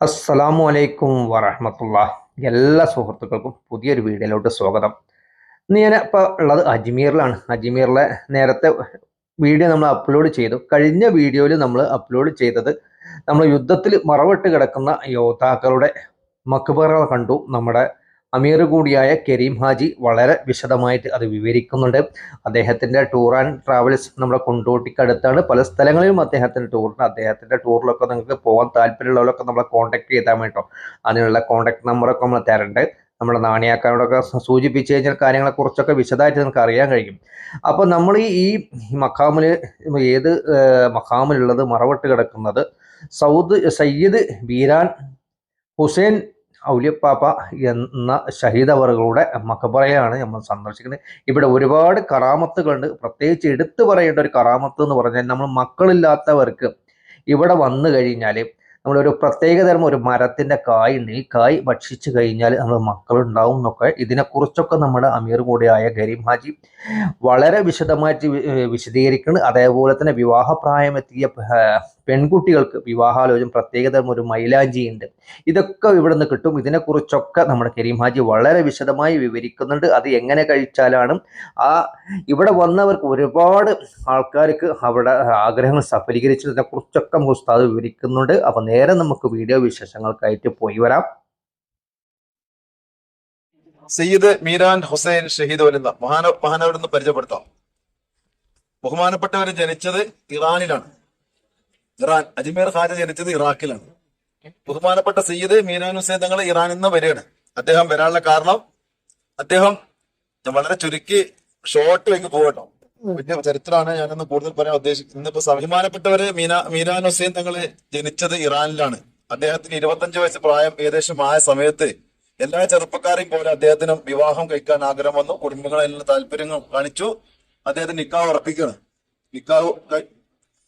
അസ്സലാമു അലൈക്കും വറഹമത്തുള്ള എല്ലാ സുഹൃത്തുക്കൾക്കും പുതിയൊരു വീഡിയോയിലോട്ട് സ്വാഗതം. ഇന്ന് ഞാൻ ഇപ്പോൾ ഉള്ളത് അജ്മീറിലാണ്. അജ്മീറിലെ നേരത്തെ വീഡിയോ നമ്മൾ അപ്ലോഡ് ചെയ്തു. കഴിഞ്ഞ വീഡിയോയിൽ നമ്മൾ അപ്ലോഡ് ചെയ്തത് നമ്മൾ യുദ്ധത്തിൽ മറവിട്ട് കിടക്കുന്ന യോദ്ധാക്കളുടെ മക്ബറുകൾ കണ്ടു. നമ്മുടെ അമീർ കൂടിയായ കരീം ഹാജി വളരെ വിശദമായിട്ട് അത് വിവരിക്കുന്നുണ്ട്. അദ്ദേഹത്തിന്റെ ടൂർ ആൻഡ് ട്രാവൽസ് നമ്മുടെ കൊണ്ടോട്ടിക്കടുത്താണ്. പല സ്ഥലങ്ങളിലും അദ്ദേഹത്തിന്റെ ടൂറിന് അദ്ദേഹത്തിന്റെ ടൂറിലൊക്കെ നിങ്ങൾക്ക് പോകാൻ താല്പര്യമുള്ളവരൊക്കെ നമ്മളെ കോൺടാക്ട് ചെയ്താൽ വേണ്ടോ അതിനുള്ള കോൺടാക്ട് നമ്പറൊക്കെ നമ്മൾ തരണ്ട്. നമ്മുടെ നാണിയാക്കാരോടൊക്കെ സൂചിപ്പിച്ചു കഴിഞ്ഞാൽ കാര്യങ്ങളെക്കുറിച്ചൊക്കെ വിശദമായിട്ട് നിങ്ങൾക്ക് അറിയാൻ കഴിയും. അപ്പോൾ നമ്മൾ ഈ മഖാമിൽ ഏത് മഖാമിലുള്ളത് മറവിട്ട് കിടക്കുന്നത് സൗദ് സയ്യിദ് ബീരാൻ ഹുസൈൻ ഔലിയപ്പാപ്പ എന്ന ഷഹീദവറുകളുടെ മക്കബറയാണ് നമ്മൾ സന്ദർശിക്കുന്നത്. ഇവിടെ ഒരുപാട് കറാമത്തുകളുണ്ട്. പ്രത്യേകിച്ച് എടുത്തു പറയേണ്ട ഒരു കറാമത്ത് എന്ന് പറഞ്ഞാൽ നമ്മൾ മക്കളില്ലാത്തവർക്ക് ഇവിടെ വന്നു കഴിഞ്ഞാൽ നമ്മളൊരു പ്രത്യേകതരം ഒരു മരത്തിന്റെ കായ് ഉണ്ട് കായ് ഭക്ഷിച്ചു കഴിഞ്ഞാൽ നമ്മൾ മക്കളുണ്ടാവും എന്നൊക്കെ ഇതിനെക്കുറിച്ചൊക്കെ നമ്മുടെ അമീർ കൂടിയായ ഗരീം ഹാജി വളരെ വിശദമായിട്ട് വിശദീകരിക്കുന്നു അതേപോലെ തന്നെ വിവാഹപ്രായമെത്തിയ പെൺകുട്ടികൾക്ക് വിവാഹാലോചന പ്രത്യേകതരം ഒരു മൈലാഞ്ചി ഉണ്ട്. ഇതൊക്കെ ഇവിടെ നിന്ന് കിട്ടും. ഇതിനെക്കുറിച്ചൊക്കെ നമ്മുടെ കരീം ഹാജി വളരെ വിശദമായി വിവരിക്കുന്നുണ്ട്. അത് എങ്ങനെ കഴിച്ചാലാണ് ആ ഇവിടെ വന്നവർക്ക് ഒരുപാട് ആൾക്കാർക്ക് അവിടെ ആഗ്രഹങ്ങൾ സഫലീകരിച്ചതിനെ കുറിച്ചൊക്കെ നമുക്ക് ഉസ്താദ് വിവരിക്കുന്നുണ്ട്. അപ്പൊ നേരെ നമുക്ക് വീഡിയോ വിശേഷങ്ങൾക്കായിട്ട് പോയി വരാം. സയ്യിദ് മീരാൻ ഹുസൈൻ ഷഹീദ് വലുന്ന മഹാന മഹാനവരെന്ന് പരിചയപ്പെടുത്താം. ബഹുമാനപ്പെട്ടവർ ജനിച്ചത് ഇറാനിലാണ്. ഇറാൻ അജ്മീർ ഖാജ ജനിച്ചത് ഇറാഖിലാണ്. ബഹുമാനപ്പെട്ട സയ്യിദ് മീനാൻ ഹുസൈൻ തങ്ങൾ ഇറാനിൽ നിന്ന് വരികയാണ്. അദ്ദേഹം വരാനുള്ള കാരണം അദ്ദേഹം വളരെ ചുരുക്കി ഷോർട്ട് വെക്ക് പോകട്ടോ. വലിയ ചരിത്രമാണ് ഞാനൊന്ന് കൂടുതൽ പറയാൻ ഉദ്ദേശിക്കുന്നത്. ഇന്നിപ്പോ അഭിമാനപ്പെട്ടവര് മീന മീനാൻ ഹുസൈൻ തങ്ങൾ ജനിച്ചത് ഇറാനിലാണ്. അദ്ദേഹത്തിന് ഇരുപത്തഞ്ച് വയസ്സ് പ്രായം ഏകദേശം ആയ സമയത്ത് എല്ലാ ചെറുപ്പക്കാരെയും പോലെ അദ്ദേഹത്തിനും വിവാഹം കഴിക്കാൻ ആഗ്രഹം വന്നു. കുടുംബങ്ങളെല്ലാം താല്പര്യങ്ങൾ കാണിച്ചു. അദ്ദേഹത്തിന് നിക്കാവ് ഉറപ്പിക്കണം നിക്കാവ്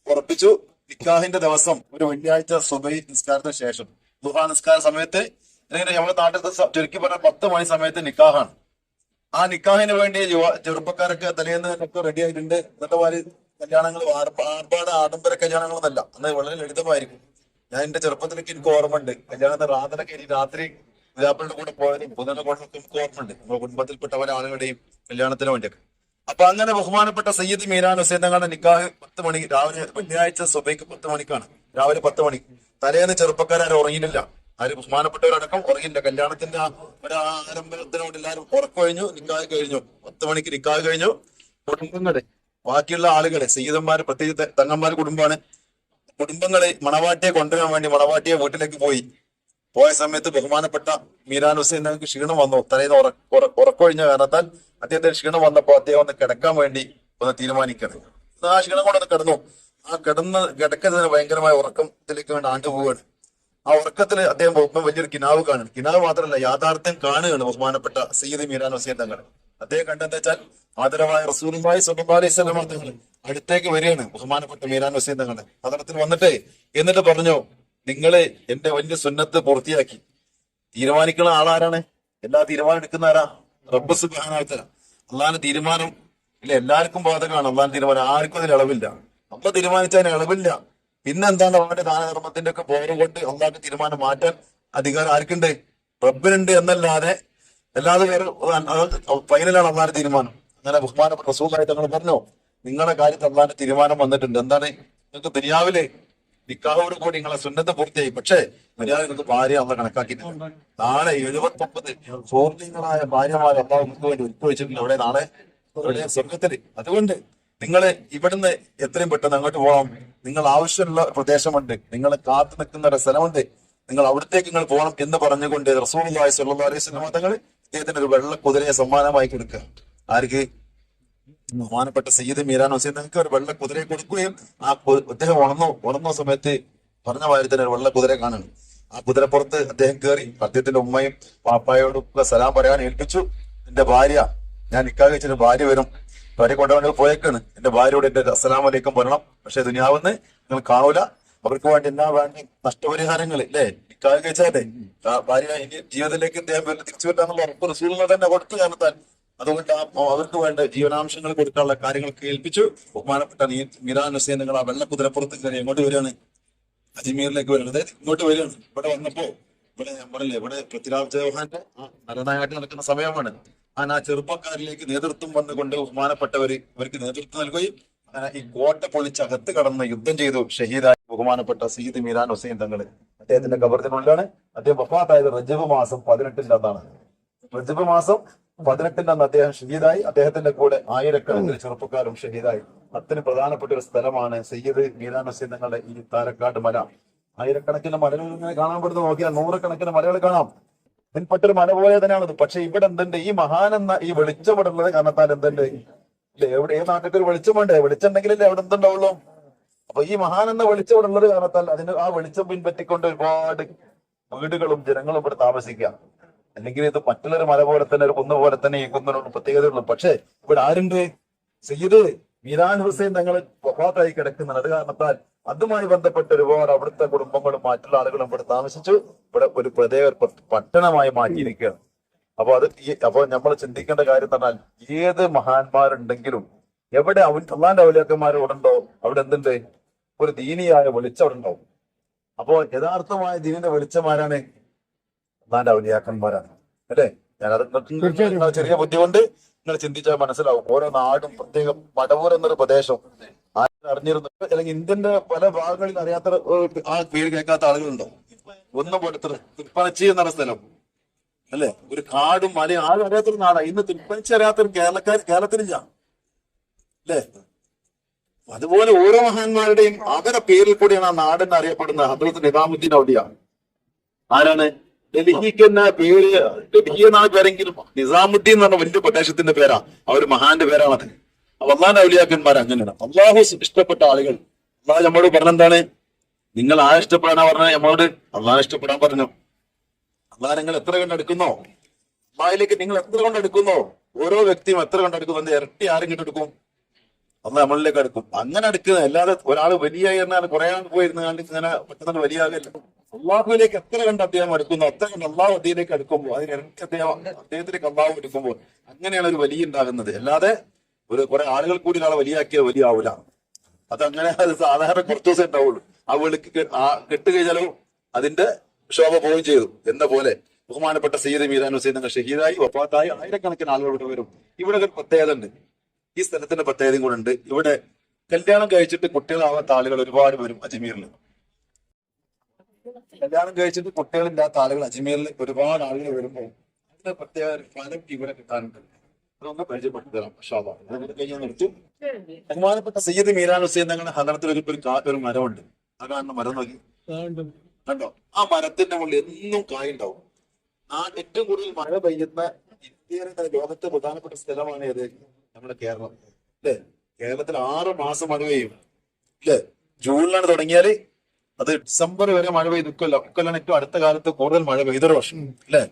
ഉറപ്പിച്ചു. നിക്കാഹിന്റെ ദിവസം ഒരു വെള്ളിയാഴ്ച സുബൈ നിസ്കാരത്തിന് ശേഷം. ദുഹാ നിസ്കാര സമയത്ത് അല്ലെങ്കിൽ നമ്മുടെ സ- ചുരുക്കി പറഞ്ഞ പത്ത് മണി സമയത്ത് നിക്കാഹാണ്. ആ നിക്കാഹിന് വേണ്ടി യുവ ചെറുപ്പക്കാരൊക്കെ തലേന്ന് ഒക്കെ റെഡി ആയിട്ടുണ്ട്. നല്ല വാരി കല്യാണങ്ങൾ ആർഭ- ആർഭാട ആഡംബര കല്യാണങ്ങളൊന്നല്ല. അന്ന് വളരെ ലളിതമായിരിക്കും. ഞാൻ എന്റെ ചെറുപ്പത്തിലൊക്കെ എനിക്ക് ഓർമ്മയുണ്ട്. കല്യാണത്തിന് റാതനൊക്കെ എനിക്ക് രാത്രി വിതാക്കളുടെ കൂടെ പോയതും പുതിയ കൂടെ എനിക്ക് ഓർമ്മയുണ്ട്. നമ്മുടെ കുടുംബത്തിൽപ്പെട്ട പല ആളുകളുടെയും കല്യാണത്തിന് വേണ്ടിയൊക്കെ. അപ്പൊ അങ്ങനെ ബഹുമാനപ്പെട്ട സയ്യിദ് മീരാൻ ഹുസൈൻ തങ്ങളുടെ നിക്കാഹ് പത്ത് മണി രാവിലെ വെള്ളിയാഴ്ച സുബൈക്ക് പത്ത് മണിക്കാണ്. രാവിലെ പത്ത് മണി. തലേന്ന് ചെറുപ്പക്കാരും ഉറങ്ങിയില്ല ആര് ബഹുമാനപ്പെട്ടവരടക്കം ഉറങ്ങിയില്ല കല്യാണത്തിന്റെ ആ ഒരു ആരംഭത്തിനോട് എല്ലാവരും ഉറക്കൊഴിഞ്ഞു നിക്കാഹ് കഴിഞ്ഞു. പത്ത് മണിക്ക് നിക്കാഹ് കഴിഞ്ഞു. കുടുംബങ്ങളെ ബാക്കിയുള്ള ആളുകളെ സയ്യിദന്മാര് പ്രത്യേകിച്ച് തങ്ങന്മാര് കുടുംബമാണ്. കുടുംബങ്ങളെ മണവാട്ടിയെ കൊണ്ടുവരാൻ വേണ്ടി മണവാട്ടിയെ വീട്ടിലേക്ക് പോയി. പോയ സമയത്ത് ബഹുമാനപ്പെട്ട മീരാൻ ഹുസൈൻ ക്ഷീണം വന്നു. തലേന്ന് ഉറ- ഉറ- ഉറക്കൊഴിഞ്ഞ കാരണത്താൽ അദ്ദേഹത്തിന് ക്ഷീണം വന്നപ്പോൾ അദ്ദേഹം ഒന്ന് കിടക്കാൻ വേണ്ടി ഒന്ന് തീരുമാനിക്കണം ആ ക്ഷീണം കൊണ്ടൊന്ന് കിടന്നു. ആ കിടന്ന് കിടക്കുന്നതിന് ഭയങ്കരമായ ഉറക്കത്തിലേക്ക് വേണ്ടി ആണ്ടു ആ ഉറക്കത്തിൽ അദ്ദേഹം വലിയൊരു കിനാവ് കാണുന്നു. കിനാവ് മാത്രമല്ല യാഥാർത്ഥ്യം കാണുകയാണ് ബഹുമാനപ്പെട്ട സയ്യിദ് മീരാൻ ഹുസൈൻ തങ്ങൾ. അദ്ദേഹം കണ്ടെന്താ വെച്ചാൽ ആദരവായ റസൂലുമായി അലൈഹി വസല്ലം തങ്ങൾ അടുത്തേക്ക് വരികയാണ് ബഹുമാനപ്പെട്ട മീരാൻ ഹുസൈൻ തങ്ങൾ. അതരത്തിൽ വന്നിട്ട് എന്നിട്ട് പറഞ്ഞു നിങ്ങൾ എന്റെ വലിയ സുന്നത്ത് പൂർത്തിയാക്കി. തീരുമാനിക്കുന്ന ആളാരാണ്? എല്ലാ തീരുമാനം എടുക്കുന്ന ആരാ? റബ്ബ് സുബാനാവത്തല അള്ളാന്റെ തീരുമാനം ഇല്ല എല്ലാവർക്കും ബാധകമാണ് അള്ളാന്റെ തീരുമാനം. ആർക്കും അതിന് ഇളവില്ല. അമ്മ തീരുമാനിച്ചതിന് ഇളവില്ല. പിന്നെ എന്താണ് അവന്റെ ദാനധർമ്മത്തിന്റെ ഒക്കെ ബോധം കൊണ്ട് അള്ളാന്റെ തീരുമാനം മാറ്റാൻ അധികാരം ആർക്കുണ്ട്? റബ്ബിനുണ്ട് എന്നല്ലാതെ അല്ലാതെ വേറെ ഫൈനലാണ് അള്ളാന്റെ തീരുമാനം. അങ്ങനെ ബഹുമാനപ്പെട്ട റസൂലായി തങ്ങൾ പറഞ്ഞു നിങ്ങളുടെ കാര്യത്തിൽ അള്ളാന്റെ തീരുമാനം വന്നിട്ടുണ്ട്. എന്താണ്? നിങ്ങൾക്ക് ദുനിയാവിലെ നിക്കാഹോട് കൂടി നിങ്ങളെ സുന്നത്ത് പൂർത്തിയായി. പക്ഷേ മര്യാദ ഭാര്യ അള്ള കണക്കാക്കിയിട്ടില്ല. നാളെ എഴുപത്തി ഒമ്പത് പൂർണങ്ങളായ ഭാര്യമാരെ അള്ളാഹ് നമുക്ക് വേണ്ടി ഒരുക്കി വെച്ചിട്ടുണ്ട്. അവിടെ നാളെ അവിടെ സ്വർഗത്തിൽ അതുകൊണ്ട് നിങ്ങൾ ഇവിടുന്ന് എത്രയും പെട്ടെന്ന് അങ്ങോട്ട് പോകണം. നിങ്ങൾ ആവശ്യമുള്ള പ്രദേശമുണ്ട്. നിങ്ങൾ കാത്തു നിൽക്കുന്ന ഒരു സ്ഥലമുണ്ട്. നിങ്ങൾ അവിടത്തേക്ക് നിങ്ങൾ പോകണം എന്ന് പറഞ്ഞുകൊണ്ട് റസൂലുള്ളാഹി സ്വല്ലല്ലാഹി അലൈഹി വസല്ലം തങ്ങൾ ഇദ്ദേഹത്തിന് ഒരു വെള്ള കുതിരയെ സമ്മാനമായി കൊടുക്കുക. ആർക്ക്? ബഹുമാനപ്പെട്ട സയ്യിദ് മീരാൻ ഹുസൈൻ നിങ്ങൾക്ക് ഒരു വെള്ള കുതിരയെ കൊടുക്കുകയും ആ അദ്ദേഹം ഉണർന്നു ഉണർന്ന സമയത്ത് പറഞ്ഞ വാര്യത്തിന് ഒരു വെള്ള കുതിര കാണുന്നു ആ കുതിരപ്പുറത്ത് അദ്ദേഹം കയറി അദ്ദേഹത്തിന്റെ ഉമ്മയും പാപ്പായോടും ഒക്കെ സലാം പറയാൻ ഏൽപ്പിച്ചു. എന്റെ ഭാര്യ ഞാൻ നിക്കാഹ് ഭാര്യ വരും. ഭാര്യ കൊണ്ടുപോകാൻ പോയേക്കാണ്. എന്റെ ഭാര്യയോട് എന്റെ അസ്സലാം വലൈക്കും പറയണം. പക്ഷെ ദുനിയാവുന്ന് നിങ്ങൾ കാണൂല. അവർക്ക് വേണ്ടി എന്നാ വേണ്ടി? നഷ്ടപരിഹാരങ്ങൾ അല്ലേ നിക്കാഹ് ഭാര്യ ഇനി ജീവിതത്തിലേക്ക് അദ്ദേഹം തിരിച്ചു വരാന്നുള്ള ഉറപ്പ് റസൂലിനെ തന്നെ കൊടുത്തു കാരണത്താൽ അതുകൊണ്ട് അവർക്ക് വേണ്ട ജീവനാംശങ്ങൾ കൊടുക്കാനുള്ള കാര്യങ്ങൾ ഏൽപ്പിച്ചു. ബഹുമാനപ്പെട്ട മീരാൻ ഹുസൈൻ നിങ്ങൾ ആ വെള്ള കുതിരപ്പുറത്ത് കയറി എങ്ങോട്ട് വരികയാണ്? അജ്മീറിലേക്ക് വരുന്നത് അതായത് ഇങ്ങോട്ട് വരികയാണ്. ഇവിടെ വന്നപ്പോ ഇവിടെ ഞാൻ പറഞ്ഞില്ലേ ഇവിടെ പൃഥ്വിരാജ് ചൗഹാന്റെ നരനായിട്ട് നടക്കുന്ന സമയമാണ്. ആ ആ ചെറുപ്പക്കാരിലേക്ക് നേതൃത്വം വന്നുകൊണ്ട് ബഹുമാനപ്പെട്ടവര് അവർക്ക് നേതൃത്വം നൽകുകയും ഈ കോട്ട പൊളിച്ചകത്ത് കടന്ന് യുദ്ധം ചെയ്തു ഷഹീദായി ബഹുമാനപ്പെട്ട സയ്യിദ് മീരാൻ ഹുസൈൻ തങ്ങൾ. അദ്ദേഹത്തിന്റെ കബറത്തിനുള്ളിലാണ് അദ്ദേഹം വഫാത്തായത് റജബ് മാസം പതിനെട്ടിന്റെ അതാണ് റജബ് മാസം പതിനെട്ടിന്റെ അന്ന് അദ്ദേഹം ഷഹീദായി. അദ്ദേഹത്തിന്റെ കൂടെ ആയിരക്കണക്കിന് ചെറുപ്പക്കാരും ഷഹീദായി. അത്തിന് പ്രധാനപ്പെട്ട ഒരു സ്ഥലമാണ് സയ്യിദ് മീരാ ഹുസൈൻ തങ്ങളുടെ ഈ താരക്കാട് മല. ആയിരക്കണക്കിന് മലകൾ ഇങ്ങനെ കാണാൻ പറ്റുന്ന നോക്കിയാൽ നൂറുകണക്കിന് മലകൾ കാണാം. ഇതിൽപ്പെട്ടൊരു മല പോലെ തന്നെയാണത്. പക്ഷെ ഇവിടെ എന്തുണ്ട്? ഈ മഹാൻ എന്ന ഈ വെളിച്ചം ഇവിടെ ഉള്ളത് കാരണത്താൽ എന്തുണ്ട്? എവിടെ ഏത് നാട്ടിൽ ഒരു വെളിച്ചം വേണ്ടേ? വെളിച്ചം ഉണ്ടെങ്കിലല്ലേ അവിടെ എന്തുണ്ടാവുള്ളൂ? അപ്പൊ ഈ മഹാൻ എന്ന വെളിച്ചം ഇവിടെ ഉള്ളത് കാരണത്താൽ അതിന് ആ വെളിച്ചം പിൻപറ്റിക്കൊണ്ട് ഒരുപാട് വീടുകളും ജനങ്ങളും ഇവിടെ താമസിക്കാം അല്ലെങ്കിൽ ഇത് മറ്റുള്ളൊരു മല പോലെ തന്നെ ഒരു കുന്ന് പോലെ തന്നെ ഈ കുന്നിനൊരു പ്രത്യേകതയുള്ളൂ. പക്ഷേ ഇവിടെ ആരുണ്ട്? സയ്യിദ് മീരാൻ ഹുസൈൻ തങ്ങൾ വഫാത്തായി കിടക്കുന്നുണ്ട്. അത് കാരണത്താൽ അതുമായി ബന്ധപ്പെട്ട ഒരുപാട് അവിടുത്തെ കുടുംബങ്ങളും മറ്റുള്ള ആളുകളും ഇവിടെ താമസിച്ചു. ഇവിടെ ഒരു പ്രത്യേക പട്ടണമായി മാറ്റിയിരിക്കുകയാണ് അപ്പൊ അത് അപ്പൊ നമ്മൾ ചിന്തിക്കേണ്ട കാര്യം പറഞ്ഞാൽ ഏത് മഹാന്മാരുണ്ടെങ്കിലും എവിടെ അവൻ അള്ളാന്റെ ഔലിയാക്കന്മാർ ഉണ്ടോ? അവിടെ എന്തുണ്ട്? ഒരു ദീനിയായ വെളിച്ചം ഉണ്ടാവും. അപ്പോ യഥാർത്ഥമായ ദീനിന്റെ വെളിച്ചമാരാണ് അള്ളാന്റെ ഔലിയാക്കന്മാരാണ് അല്ലേ? ഞാനത് ചെറിയ ബുദ്ധി കൊണ്ട് നിങ്ങൾ ചിന്തിച്ചാൽ മനസ്സിലാവും. ഓരോ നാടും പ്രത്യേക മടവൂർ എന്നൊരു പ്രദേശം. ആരും അറിഞ്ഞിരുന്നു അല്ലെങ്കിൽ ഇന്ത്യന്റെ പല ഭാഗങ്ങളിൽ അറിയാത്ത ആ പേര് കേൾക്കാത്ത ആളുകളുണ്ടോ? ഒന്നും പോലത്തെ തൃപ്പനച്ചി എന്നൊരു സ്ഥലം. അല്ലെ? ഒരു കാടും മലയും ആരും അറിയാത്തൊരു നാടാണ് ഇന്ന് തൃപ്പനച്ചി അറിയാത്തൊരു കേരളക്കാർ കേരളത്തിലില്ല. അല്ലേ? അതുപോലെ ഓരോ മഹാന്മാരുടെയും അവരുടെ പേരിൽ കൂടിയാണ് ആ നാടെന്ന് അറിയപ്പെടുന്ന ഹദ്രത്ത് നിസാമുദ്ദീൻ ഔലിയ. ആരാണ്? ഡൽഹിക്ക് തന്നെ പേര് ഡൽഹി എന്നാണ് പേരെങ്കിലും നിസാമുദ്ദീൻ എന്ന് പറഞ്ഞ വലിയ പ്രദേശത്തിന്റെ പേരാ. ആ ഒരു മഹാന്റെ പേരാണത് അള്ളാന്റെ ഔലിയാക്കന്മാർ അങ്ങനെയാണ്. അള്ളാഹു ഇഷ്ടപ്പെട്ട ആളുകൾ. അള്ളാഹ് നമ്മോട് പറഞ്ഞെന്താണ്? നിങ്ങൾ ആ ഇഷ്ടപ്പെടാനാ പറഞ്ഞ നമ്മളോട് അള്ളാഹ് ഇഷ്ടപ്പെടാൻ പറഞ്ഞു? അള്ളാഹ് നിങ്ങൾ എത്ര കണ്ടെടുക്കുന്നോ അള്ളാഹിലേക്ക് നിങ്ങൾ എത്ര കണ്ടെടുക്കുന്നോ ഓരോ വ്യക്തിയും എത്ര കൊണ്ടെടുക്കുന്നു അതിന്റെ ഇരട്ടി ആരും കണ്ടെടുക്കും അന്ന് നമ്മളിലേക്ക് അടുക്കും അങ്ങനെ എടുക്കുന്നത് അല്ലാതെ ഒരാൾ വലിയ എന്നാൽ കുറെ ആൾ പോയിരുന്ന കണ്ട് ഇങ്ങനെ പെട്ടെന്ന് വലിയാകില്ല. അള്ളാഹുവിലേക്ക് എത്ര കണ്ട് അദ്ദേഹം അടുക്കുന്നു? അത്ര കണ്ട് അള്ളാഹു അദ്ദേഹത്തിലേക്ക് അടുക്കുമ്പോൾ അതിന് ഇരട്ടി അദ്ദേഹം അദ്ദേഹത്തിലേക്ക് അള്ളാഹു എടുക്കുമ്പോൾ അങ്ങനെയാണ് ഒരു വലിയ ഉണ്ടാകുന്നത്. അല്ലാതെ ഒരു കുറെ ആളുകൾ കൂടി ഒരാളെ വലിയാക്കിയ വലിയ ആവൂല. അതങ്ങനെ അത് സാധാരണ കുറച്ച് ദിവസം ഉണ്ടാവുള്ളൂ. ആ വിളിക്ക് ആ കഴിഞ്ഞാലോ അതിന്റെ ശോഭ പോവുകയും ചെയ്തു. എന്ന പോലെ ബഹുമാനപ്പെട്ട സയ്യിദ് മീരാൻ ഹുസൈൻ ഷഹീദായി വഫാത്തായി ആയിരക്കണക്കിന് ആളുകൾ ഇവിടെ വരും. ഇവിടെ ഒരു പ്രത്യേകത ഉണ്ട്. ഈ സ്ഥലത്തിന്റെ പ്രത്യേകതയും കൂടെ ഉണ്ട്. ഇവിടെ കല്യാണം കഴിച്ചിട്ട് കുട്ടികളാവാത്ത ആളുകൾ ഒരുപാട് വരും അജ്മീറിൽ കല്യാണം കഴിച്ചിട്ട് കുട്ടികളില്ലാത്ത ആളുകൾ അജ്മീറിൽ ഒരുപാട് ആളുകൾ വരുമ്പോൾ അതിന്റെ പ്രത്യേക ഒരു ഫലം ഇവിടെ കിട്ടാനുണ്ട്. അതൊന്ന് പരിചയപ്പെട്ടു തരാം നിർത്തും. ബഹുമാനപ്പെട്ട സയ്യിദ് മീരാൻ ഹുസൈൻ തങ്ങളുടെ ഹദറത്തിൽ ഒരു ഒരു മരമുണ്ട്. ആ കാണുന്ന മരം നോക്കി. കണ്ടോ? ആ മരത്തിന്റെ മുകളിൽ എന്നും കായ ഉണ്ടാവും. ആ ഏറ്റവും കൂടുതൽ മഴ പെയ്യുന്ന ഇന്ത്യയിലെ ലോകത്തെ പ്രധാനപ്പെട്ട സ്ഥലമാണ് ഏത്? നമ്മുടെ കേരളം. അല്ലേ? കേരളത്തിൽ ആറ് മാസം മഴ പെയ്യും. അല്ലേ? ജൂണിലാണ് തുടങ്ങിയാൽ അത് ഡിസംബർ വരെ മഴ പെയ്ത് ഇക്കൊല്ലം ഇക്കൊല്ലാണ് ഏറ്റവും അടുത്ത കാലത്ത് കൂടുതൽ മഴ പെയ്തൊരു വർഷം അല്ലേ?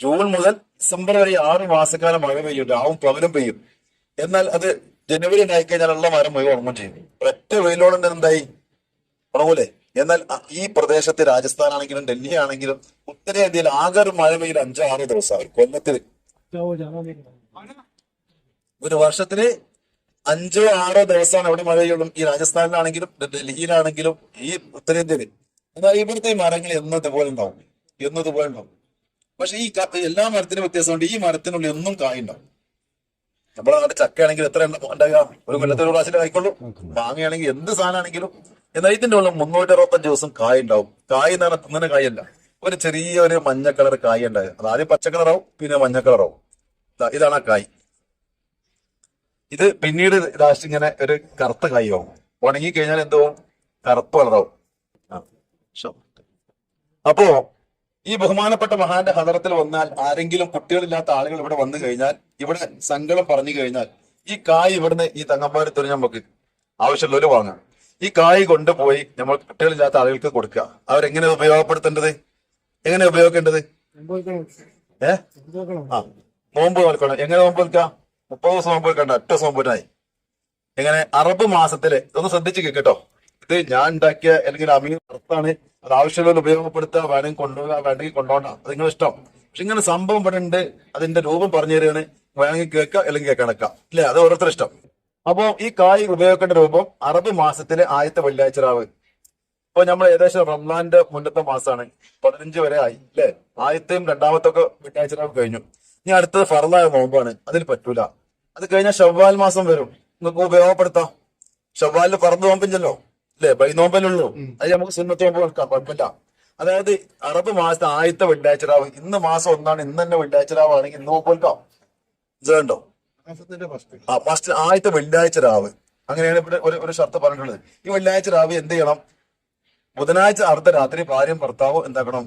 ജൂൺ മുതൽ ഡിസംബർ വരെ ആറ് മാസക്കാലം മഴ പെയ്യും രാവും പകലും പെയ്യും. എന്നാൽ അത് ജനുവരി ഉണ്ടായി കഴിഞ്ഞാലുള്ള മരം മുഴുവൻ ഉണങ്ങും ചെയ്യും. ഒറ്റ തന്നെ എന്തായി? ഉണങ്ങൂലേ? എന്നാൽ ഈ പ്രദേശത്ത് രാജസ്ഥാൻ ആണെങ്കിലും ഡൽഹി ആണെങ്കിലും ഉത്തരേന്ത്യയിൽ ആകെ മഴ പെയ്യൽ അഞ്ചോ ആറോ ദിവസം ഒരു കൊല്ലത്തിൽ. ഒരു വർഷത്തിൽ അഞ്ചോ ആറോ ദിവസമാണ് എവിടെ മഴയുള്ളൂ ഈ രാജസ്ഥാനിലാണെങ്കിലും ഡൽഹിയിലാണെങ്കിലും ഈ ഉത്തരേന്ത്യയിൽ. എന്നാൽ ഇവിടുത്തെ മരങ്ങൾ എന്നതുപോലെ ഉണ്ടാവും. എന്നതുപോലെ ഉണ്ടാവും. പക്ഷെ ഈ എല്ലാ മരത്തിനും വ്യത്യാസമുണ്ട്. ഈ മരത്തിനുള്ളിൽ എന്നും കായുണ്ടാവും. നമ്മുടെ നാട്ടിൽ ചക്കയാണെങ്കിൽ എത്ര ഉണ്ടാകുക ഒരു കൊല്ലത്തിൽ ഒരു പ്രാവശ്യം ആയിക്കോളൂ മാങ്ങയാണെങ്കിൽ എന്ത് സാധനമാണെങ്കിലും. എന്നാൽ ഇതിന്റെ ഉള്ളിൽ മുന്നൂറ്റി അറുപത്തഞ്ച് ദിവസം കായ ഉണ്ടാവും കായ എന്ന് പറഞ്ഞാൽ തിന്നുന്ന കായല്ല. ഒരു ചെറിയ ഒരു മഞ്ഞ കളർ കായ ഉണ്ടായത് അത് ആദ്യം പച്ച കളറാവും പിന്നെ മഞ്ഞ കളറാവും. ഇതാണ് ആ കായ്. ഇത് പിന്നീട് ലാസ്റ്റ് ഇങ്ങനെ ഒരു കറുത്ത കായാവും. ഉണങ്ങി കഴിഞ്ഞാൽ എന്തോ കറുപ്പ് കളറാവും. അപ്പോ ഈ ബഹുമാനപ്പെട്ട മഹാന്റെ ഹദറത്തിൽ വന്നാൽ ആരെങ്കിലും കുട്ടികളില്ലാത്ത ആളുകൾ ഇവിടെ വന്നു കഴിഞ്ഞാൽ ഇവിടെ സങ്കടം പറഞ്ഞു കഴിഞ്ഞാൽ ഈ കായ് ഇവിടുന്ന് ഈ തങ്ങമ്പാരത്തൊരു നമുക്ക് ആവശ്യമുള്ളവര് വാങ്ങാം. ഈ കായ് കൊണ്ടുപോയി നമ്മൾ കുട്ടികളില്ലാത്ത ആളുകൾക്ക് കൊടുക്കുക. അവരെങ്ങനെ ഉപയോഗപ്പെടുത്തേണ്ടത്? എങ്ങനെ ഉപയോഗിക്കേണ്ടത്? ഏ? ആ. നോമ്പ് നോക്കണം എങ്ങനെ നോമ്പ് നോൽക്കാം മുപ്പത് ദിവസം മുമ്പ് കണ്ട ഒറ്റ ദിവസം നോമ്പിനായി എങ്ങനെ? അറബ് മാസത്തിൽ ഇതൊന്ന് ശ്രദ്ധിച്ച് കേട്ടോ ഇത് ഞാൻ ഉണ്ടാക്കിയ അല്ലെങ്കിൽ അമീർ അർത്ഥാണ് അത് ആവശ്യമുള്ള ഉപയോഗപ്പെടുത്തുക വേണമെങ്കിൽ കൊണ്ടുപോകുക വേണമെങ്കിൽ കൊണ്ടുപോകണ്ട. അത് നിങ്ങളുടെ ഇഷ്ടം പക്ഷെ ഇങ്ങനെ സംഭവം ഇവിടെ ഉണ്ട്. അതിന്റെ രൂപം പറഞ്ഞു തരികയാണ് വേണമെങ്കിൽ കേൾക്കുക അല്ലെങ്കിൽ കേൾക്കണക്കാം ഇല്ലേ? അത് ഓരോരുത്തർ ഇഷ്ടം. അപ്പോ ഈ കായ് ഉപയോഗിക്കേണ്ട രൂപം അറബ് മാസത്തിലെ ആദ്യത്തെ വെള്ളിയാഴ്ച രാവ്. ഇപ്പൊ നമ്മൾ ഏകദേശം റംലാന്റെ മുന്നത്തെ മാസമാണ്. പതിനഞ്ച് വരെ ആയി. അല്ലെ ആദ്യത്തെയും രണ്ടാമത്തെ ഒക്കെ വെള്ളിയാഴ്ച രാവ് കഴിഞ്ഞു. ഇനി അടുത്തത് ഫറലായ നോമ്പാണ്. അതിൽ പറ്റൂല. അത് കഴിഞ്ഞാൽ ഷവ്വാൽ മാസം വരും. നിങ്ങൾക്ക് ഉപയോഗപ്പെടുത്താം. ഷവ്വാലിൽ പറന്ന് നോമ്പില്ലല്ലോ. അല്ലെ? ബൈ നോമ്പലുള്ളൂ അത് നമുക്ക് സുന്നത്ത് നോമ്പ് കൊടുക്കാം കുഴപ്പമില്ല. അതായത് അറബ് മാസത്തെ ആദ്യത്തെ വെള്ളിയാഴ്ച രാവ് ഇന്ന് മാസം ഒന്നാണ് ഇന്ന് തന്നെ വെള്ളിയാഴ്ച രാവാണെങ്കിൽ ഇന്ന് നോമ്പ് കൊടുക്കാം ഇതുണ്ടോ? ആ ഫസ്റ്റ് ആദ്യത്തെ വെള്ളിയാഴ്ച രാവ് അങ്ങനെയാണ് ഇവിടെ ഒരു ഒരു ഷർത്ത് പറഞ്ഞിട്ടുള്ളത്. ഈ വെള്ളിയാഴ്ച രാവ് എന്ത് ചെയ്യണം? ബുധനാഴ്ച അർദ്ധരാത്രി ഭാര്യയും ഭർത്താവും എന്താക്കണം?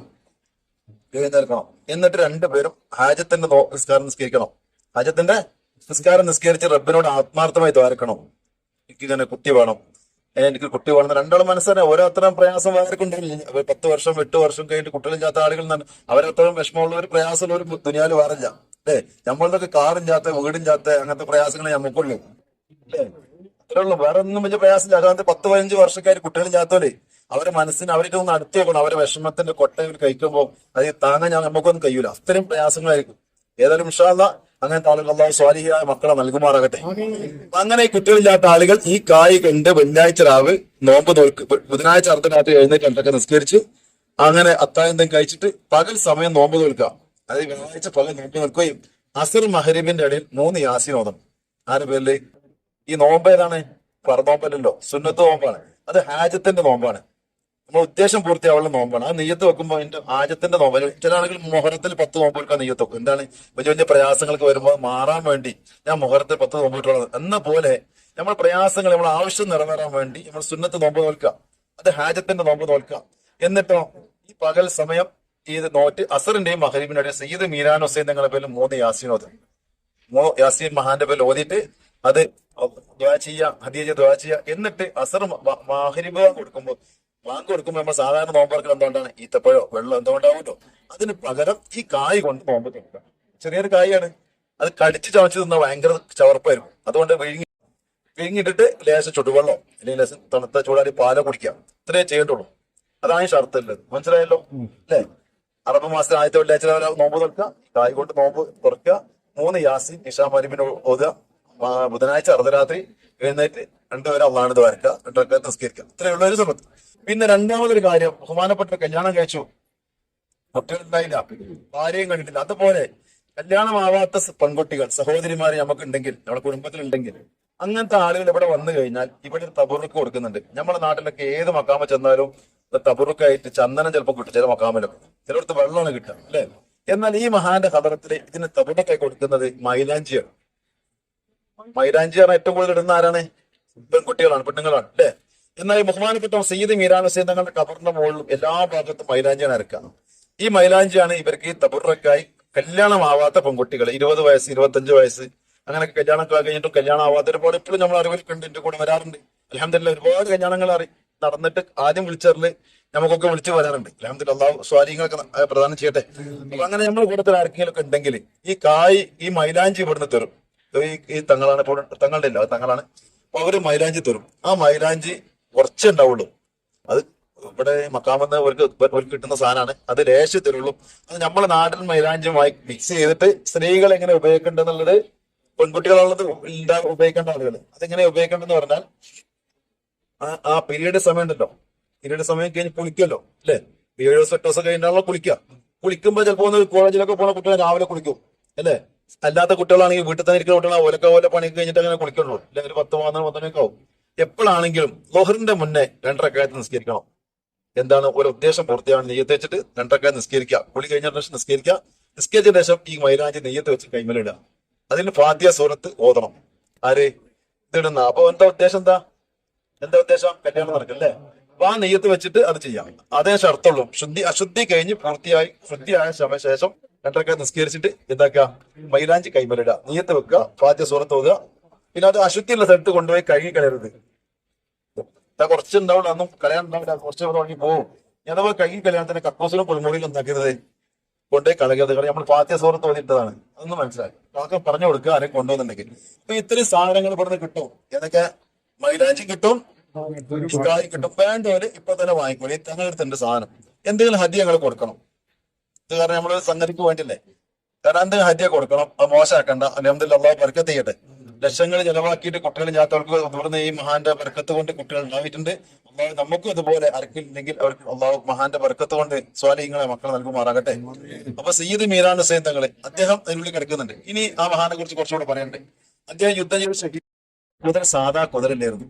എഴുന്നേൽക്കണം. എന്നിട്ട് രണ്ടുപേരും ഹാജത്തിന്റെ നിസ്കാരം നിസ്കരിക്കണം. ഹാജത്തിന്റെ നിസ്കാരം നിസ്കരിച്ച് റബ്ബിനോട് ആത്മാർത്ഥമായി ദ്വാരക്കണം. എനിക്ക് ഇങ്ങനെ കുട്ടി വേണം. എനിക്ക് കുട്ടി വേണം രണ്ടാളും മനസ്സിലായി ഓരോ അത്രയും പ്രയാസം വേർക്കുണ്ടല്ലോ അവർ പത്ത് വർഷം എട്ട് വർഷം കഴിഞ്ഞിട്ട് കുട്ടികളില്ലാത്ത ആളുകൾ അവരത്രയും പ്രയാസമുള്ള ഒരു ദുനിയാൽ വേറില്ല അല്ലേ? നമ്മളതൊക്കെ വീടും ചാത്ത അങ്ങനത്തെ പ്രയാസങ്ങൾ നമുക്കുള്ളൂ അല്ലേ? അത്രേ ഉള്ളൂ. വേറെ ഒന്നും വലിയ പ്രയാസമില്ല. അതായത് പത്ത് പതിനഞ്ച് വർഷക്കാർ കുട്ടികളില്ലാത്തവരെ അവരെ മനസ്സിന് അവർക്ക് ഒന്ന് അടുത്ത് വെക്കണം. അവരെ വിഷമത്തിന്റെ കൊട്ടയിൽ കഴിക്കുമ്പോൾ അത് താങ്ങാൻ നമുക്കൊന്നും കഴിയൂല. അത്രയും പ്രയാസങ്ങളായിരിക്കും. ഏതായാലും ഇൻഷാല്ല അങ്ങനത്തെ ആളുകൾ അള്ളാഹു സ്വാലിഹിയായ മക്കളെ നൽകുമാറാകട്ടെ. അങ്ങനെ കുറ്റമില്ലാത്ത കുട്ടികളില്ലാത്ത ആളുകൾ ഈ കായ് കണ്ട് വെള്ളിയാഴ്ച രാവ് നോമ്പ് തോൽക്ക് ബുധനാഴ്ച അർദ്ധരാത്രി എഴുന്നേറ്റ് രണ്ടൊക്കെ നിസ്കരിച്ച് അങ്ങനെ അത്താഴം കഴിച്ചിട്ട് പകൽ സമയം നോമ്പ് തോൽക്കുക അതായത് വ്യാഴാഴ്ച പകൽ നോമ്പ് നിൽക്കുകയും അസർ മഹരീബിന്റെ ഇടയിൽ മൂന്ന് യാസി ഓതണം. ആരുടെ പേരിൽ? ഈ നോമ്പ് ഏതാണ്? പറ നോമ്പല്ലോ സുന്നത്ത് നോമ്പാണ്. അത് ഹാജത്തിന്റെ നോമ്പാണ്. നമ്മൾ ഉദ്ദേശം പൂർത്തിയാവുള്ള നോമ്പാണ്. ആ നെയ്യത്ത് വെക്കുമ്പോൾ അതിന്റെ ആദ്യത്തിന്റെ നോമ്പ് ചില ആളുകൾ മുഹരത്തിൽ പത്ത് നോമ്പ് എടുക്കാൻ നെയ്യത്ത് വെക്കും. എന്താണ്? വലിയ വലിയ പ്രയാസങ്ങൾക്ക് വരുമ്പോൾ മാറാൻ വേണ്ടി ഞാൻ മുഹരത്തിൽ പത്ത് നോമ്പ് ഇട്ടുള്ളത് എന്ന പോലെ നമ്മൾ പ്രയാസങ്ങൾ നമ്മൾ ആവശ്യം നിറവേറാൻ വേണ്ടി നമ്മൾ സുന്നത്ത് നോമ്പ് നോൽക്കുക. അത് ഹാജത്തിന്റെ നോമ്പ് നോൽക്കുക. എന്നിട്ടോ ഈ പകൽ സമയം ഈ നോറ്റ് അസറിന്റെയും മഹരീബിന്റെയും സയ്യിദ് മീരാൻ ഹുസൈൻ നിങ്ങളുടെ പേരിൽ മൂന്ന് യാസീനോത് മോ യാസീൻ മഹാന്റെ പേരിൽ ഓതിയിട്ട് അത് ദ്വാ ചെയ്യുക ഹദീജ ദ്വാ ചെയ്യുക. എന്നിട്ട് അസർ മാഹരിബ കൊടുക്കുമ്പോൾ ബാങ്ക് കൊടുക്കുമ്പോൾ നമ്മൾ സാധാരണ നോമ്പർക്ക് എന്തുകൊണ്ടാണ്? ഈത്തപ്പഴോ വെള്ളം എന്തുകൊണ്ടാവുമല്ലോ അതിന് പകരം ഈ കായ് കൊണ്ട് നോമ്പ് തുറക്കുക. ചെറിയൊരു കായാണ്. അത് കടിച്ച് ചവച്ച് തിന്നാൽ ഭയങ്കര വരും അതുകൊണ്ട് വിഴുങ്ങി വിഴുങ്ങിട്ടിട്ട് ലേശം ചുടുവെള്ളം അല്ലെങ്കിൽ ലേശം തണുത്ത ചൂടാടി പാലോ കുടിക്കാം ഇത്രേ ചെയ്യേണ്ടുള്ളൂ. അതാണ് ഷർത്തല്ലത് മനസ്സിലായല്ലോ? അല്ലേ? അറബ് മാസത്തിൽ ആദ്യത്തെ വെള്ളിയാഴ്ച നോമ്പ് തുറക്കുക. കായ് കൊണ്ട് നോമ്പ് തുറക്കുക. മൂന്ന് യാസി നിഷാ മരിമിന് ഓതുക. ബുധനാഴ്ച അർദ്ധരാത്രി എഴുന്നേറ്റ് രണ്ടുപേരും അള്ളാണിത് വരക്കുക. രണ്ടൊക്കെ നിസ്കരിക്കുക. ഇത്രയുള്ള ഒരു സമയത്ത് പിന്നെ രണ്ടാമതൊരു കാര്യം ബഹുമാനപ്പെട്ട കല്യാണം കഴിച്ചു. കുട്ടികളുണ്ടായില്ല. ഭാര്യയും കണ്ടിട്ടില്ല. അതുപോലെ കല്യാണമാവാത്ത പെൺകുട്ടികൾ സഹോദരിമാര് നമുക്കുണ്ടെങ്കിൽ നമ്മുടെ കുടുംബത്തിലുണ്ടെങ്കിൽ അങ്ങനത്തെ ആളുകൾ ഇവിടെ വന്നു കഴിഞ്ഞാൽ ഇവിടെ ഒരു തബുറുക്ക് കൊടുക്കുന്നുണ്ട്. നമ്മുടെ നാട്ടിലൊക്കെ ഏത് മക്കാമ ചെന്നാലും തബുറുക്കായിട്ട് ചന്ദനം ചിലപ്പോൾ കിട്ടും. ചില മക്കാമലൊക്കെ ചിലടത്ത് വെള്ളമാണ് കിട്ടുക അല്ലെ? എന്നാൽ ഈ മഹാന്റെ ഹദറത്തിൽ ഇതിന് തബുറക്കായി കൊടുക്കുന്നത് മൈലാഞ്ചിയാണ്. മൈലാഞ്ചിയാണ് ഏറ്റവും കൂടുതൽ ഇടുന്ന ആരാണ്? പെൺകുട്ടികളാണ് പെണ്ണുങ്ങളാണ് അല്ലെ? എന്നാൽ ഈ ബഹുമാനപ്പെട്ട സയ്യിദ് മീരാൻ ഹുസൈൻ തങ്ങളുടെ കബറിന്റെ മുകളിലും എല്ലാ ഭാഗത്തും മൈലാഞ്ചിയാണ് ഇറക്കുക ഈ മൈലാഞ്ചിയാണ് ഇവർക്ക് ഈ തബുറക്കായി കല്യാണമാവാത്ത പെൺകുട്ടികൾ ഇരുപത് വയസ്സ് ഇരുപത്തഞ്ച് വയസ്സ് അങ്ങനെ കല്യാണം കഴിഞ്ഞിട്ടും കല്യാണം ആവാത്ത ഒരുപാട് ഇപ്പോഴും നമ്മൾ അറിവിൽ കണ്ട് എന്റെ കൂടെ വരാറുണ്ട്. അലഹമില്ല ഒരുപാട് കല്യാണങ്ങൾ അറി നടന്നിട്ട് ആദ്യം വിളിച്ചറിൽ നമുക്കൊക്കെ വിളിച്ചു വരാറുണ്ട്. അലഹമില്ല അള്ളാഹു സ്വാധീനങ്ങളൊക്കെ പ്രധാനം ചെയ്യട്ടെ. അപ്പൊ അങ്ങനെ നമ്മൾ കൂട്ടത്തിൽ ആർക്കെങ്കിലും ഒക്കെ ഉണ്ടെങ്കിൽ ഈ കായ് ഈ മൈലാഞ്ചി ഇവിടുന്ന് തരും. ഈ തങ്ങളാണ് ഇപ്പോൾ തങ്ങളുടെ ഇല്ല തങ്ങളാണ്. അപ്പൊ അവർ മൈലാഞ്ചി തരും. ആ മൈലാഞ്ചി കുറച്ചേ ഉണ്ടാവുള്ളൂ അത് ഇവിടെ മക്കാമെന്ന് അവർക്ക് അവർക്ക് കിട്ടുന്ന സാധനമാണ് അത് ലേശം തരുള്ളൂ അത് നമ്മളെ നാടൻ മൈലാഞ്ചുമായി മിക്സ് ചെയ്തിട്ട് സ്ത്രീകൾ എങ്ങനെ ഉപയോഗിക്കേണ്ടതെന്നുള്ളത് പെൺകുട്ടികളുള്ളത് ഉപയോഗിക്കേണ്ട ആളുകൾ അതെങ്ങനെ ഉപയോഗിക്കേണ്ടെന്ന് പറഞ്ഞാൽ ആ പീരീഡ് സമയം ഉണ്ടല്ലോ പീരീഡ് സമയം കഴിഞ്ഞ് കുളിക്കുമല്ലോ അല്ലേ? ഏഴ് ദിവസം എട്ട് ദിവസം കഴിഞ്ഞാണല്ലോ കുളിക്കുക. കുളിക്കുമ്പോൾ ചിലപ്പോൾ ഒന്ന് കോളേജിലൊക്കെ പോകുന്ന കുട്ടികൾ രാവിലെ കുളിക്കും അല്ലേ? അല്ലാത്ത കുട്ടികളാണെങ്കിൽ വീട്ടിൽ തന്നെ ഇരിക്കുന്ന കുട്ടികളാണ് ഓലൊക്കെ ഓല പണി കഴിഞ്ഞിട്ട് അങ്ങനെ കുളിക്കുള്ളൂ അല്ലെ? ഒരു പത്ത് പന്ത്രണ്ട് പന്ത്രണ്ടൊക്കെ ആവും. എപ്പോഴാണെങ്കിലും ലോഹറിന്റെ മുന്നേ രണ്ടരക്കാലത്ത് നിസ്കരിക്കണം. എന്താണ് ഒരു ഉദ്ദേശം പൂർത്തിയാണ് നെയ്യത്ത് വെച്ചിട്ട് രണ്ടരക്കാലത്ത് നിസ്കരിക്കുക. കുളി കഴിഞ്ഞ ശേഷം നിസ്കരിക്കുക. നിസ്കരിച്ച ശേഷം ഈ മൈലാഞ്ചി നെയ്യത്ത് വെച്ച് കൈമലിടുക. അതിന് ഫാദ്യ സൂറത്ത് ഓതണം. ആര്? ഇതിടുന്ന. അപ്പൊ എന്താ ഉദ്ദേശം എന്താ? എന്താ ഉദ്ദേശം? കല്യാണം നടക്കല്ലേ? അപ്പൊ ആ നെയ്യത്ത് വെച്ചിട്ട് അത് ചെയ്യാം. അതേ ഷർത്തുള്ളൂ. ശുദ്ധി അശുദ്ധി കഴിഞ്ഞ് പൂർത്തിയായി ശുദ്ധിയായ ശമ ശേഷം രണ്ടരക്ക നിസ്കരിച്ചിട്ട് എന്താക്കുക? മൈലാഞ്ചി കൈമലിടുക. നെയ്യത്ത് വെക്കുക. ഫാദ്യ സൂറത്ത് ഓതുക. പിന്നെ അത് അശുദ്ധിയുള്ള സ്ഥലത്ത് കൊണ്ടുപോയി കഴുകി കളയരുത്. കുറച്ച് ഉണ്ടാവില്ല അന്നും കളയാൻ ഉണ്ടാവില്ല. കുറച്ച് തുടങ്ങി പോകും അഥവാ കഴുകി കളയാൻ തന്നെ കക്കോസിലും കുളിമുറിയിലും ഉണ്ടാക്കരുത് കൊണ്ടുപോയി കളയരുത്. കാരണം നമ്മൾ ഫാത്തിയ സൂറത്ത് ഓതിയിട്ടതാണ് അതൊന്നും മനസ്സിലാക്കി അതൊക്കെ പറഞ്ഞു കൊടുക്കുക ആരെയും കൊണ്ടുവന്നുണ്ടെങ്കിൽ. അപ്പൊ ഇത്രയും സാധനങ്ങൾ ഇവിടുന്ന് കിട്ടും. ഏതൊക്കെ? മൈലാഞ്ചി കിട്ടും കിട്ടും. വേണ്ടവര് ഇപ്പൊ തന്നെ വാങ്ങിക്കോളൂ. ഈ തങ്ങളെടുത്തുണ്ട് സാധനം. എന്തെങ്കിലും ഹദ്യ ഞങ്ങൾ കൊടുക്കണം. ഇത് കാരണം നമ്മൾ സംഗതിക്ക് വേണ്ടില്ലേ കാരണം എന്തെങ്കിലും ഹദ്യ കൊടുക്കണം. അത് മോശമാക്കണ്ട. അല്ലെങ്കിൽ അള്ളാഹ് ബർക്കത്ത് ചെയ്യട്ടെ. ലക്ഷങ്ങൾ ചെലവാക്കിയിട്ട് കുട്ടികൾ ഇല്ലാത്തവർക്ക് തുടർന്ന് ഈ മഹാന്റെ ബർക്കത്ത് കൊണ്ട് കുട്ടികൾ ഉണ്ടായിട്ടുണ്ട്. അള്ളാഹു നമുക്കും ഇതുപോലെ അരക്കില്ലെങ്കിൽ അവർക്ക് അള്ളാഹു മഹാന്റെ ബർക്കത്ത് കൊണ്ട് സ്വാലിങ്ങളെ മക്കളെ നൽകുമാറാകട്ടെ. അപ്പൊ സയ്യിദ് മീരാൻ ഹുസൈൻ തങ്ങളെ അദ്ദേഹം അതിനുള്ളിൽ കിടക്കുന്നുണ്ട്. ഇനി ആ മഹാനെ കുറിച്ച് കുറച്ചുകൂടെ പറയണ്ടേ? അദ്ദേഹം യുദ്ധം ചെയ്ത് കുതിര സാധാ കുതിരല്ലായിരുന്നു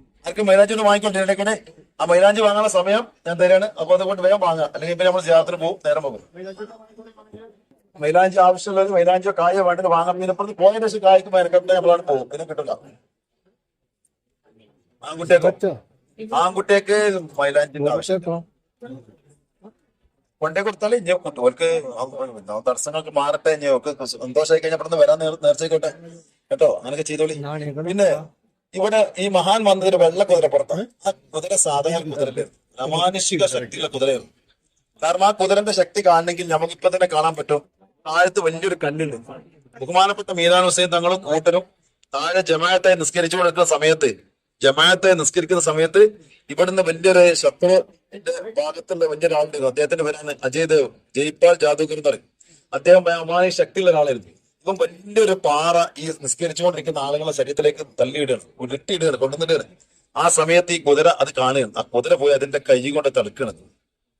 മൈലാഞ്ചി ഒന്ന് വാങ്ങിക്കൊണ്ടിരിക്കണേ? ആ മൈലാഞ്ചി വാങ്ങാനുള്ള സമയം ഞാൻ തരാണ്. അപ്പൊ അതുകൊണ്ട് വേഗം വാങ്ങാം. അല്ലെങ്കിൽ ഇപ്പൊ നമ്മൾ യാത്ര പോകും. നേരം പോകും. മൈലാഞ്ചി ആവശ്യമുള്ളത് മൈലാഞ്ചിയോ കായോ വേണ്ടത് വാങ്ങാം. ഇതിനപ്പുറത്ത് പോയതിനു ശേഷം കായ്ക്ക് മരക്കട്ടെ നമ്മളാണ് പോകും. പിന്നെ കിട്ടില്ല ആൺകുട്ടിയൊക്കെ ആൺകുട്ടിയൊക്കെ മൈലാഞ്ചിന്റെ ആവശ്യം കൊണ്ടേ കൊടുത്താലേ ഇനി ഓർക്ക് തടസ്സങ്ങൾക്ക് മാറട്ടെ ഇനി ഒക്കെ സന്തോഷമായി കഴിഞ്ഞാൽ വരാൻ നേർച്ചയായിക്കോട്ടെ. കേട്ടോ? അങ്ങനെയൊക്കെ ചെയ്തോളി. പിന്നെ ഇവിടെ ഈ മഹാൻ വന്നതിന് വെള്ള കുതിര പുറത്താണ് ആ കുതിര സാധാരണ കുതിരല്ലേ? അമാനുഷിക ശക്തിയുള്ള കുതിരയായിരുന്നു. കാരണം ആ കുതിരന്റെ ശക്തി കാണണമെങ്കിൽ നമുക്ക് ഇപ്പൊ തന്നെ കാണാൻ പറ്റും. താഴത്ത് വലിയൊരു കല്ലുണ്ട്. ബഹുമാനപ്പെട്ട മീരാൻ ഹുസൈൻ തങ്ങളും കൂട്ടരും താഴെ ജമാഅത്തെ നിസ്കരിച്ചു കൊടുക്കുന്ന സമയത്ത് ജമാഅത്തെ നിസ്കരിക്കുന്ന സമയത്ത് ഇവിടുന്ന് വലിയൊരു ശത്രു ഭാഗത്തുള്ള വലിയൊരാളുണ്ട് അദ്ദേഹത്തിന്റെ പേരാണ് അജയ് ദേവ് ജയ്പാൽ ജാദൂഗർ എന്ന് പറയും. അദ്ദേഹം അമാനി ശക്തിയുള്ള ഒരാളായിരുന്നു. ഇപ്പം വലിയൊരു പാറ ഈ നിസ്കരിച്ചുകൊണ്ടിരിക്കുന്ന ആളുകളെ ശരീരത്തിലേക്ക് തള്ളിയിടുകയാണ്. ഉരുട്ടിയിടുകയാണ് കൊണ്ടുവന്നിടുകയാണ്. ആ സമയത്ത് ഈ കുതിര അത് കാണുകയാണ്. ആ കുതിര പോയി അതിന്റെ കൈ കൊണ്ട് തടുക്കുകയാണ്.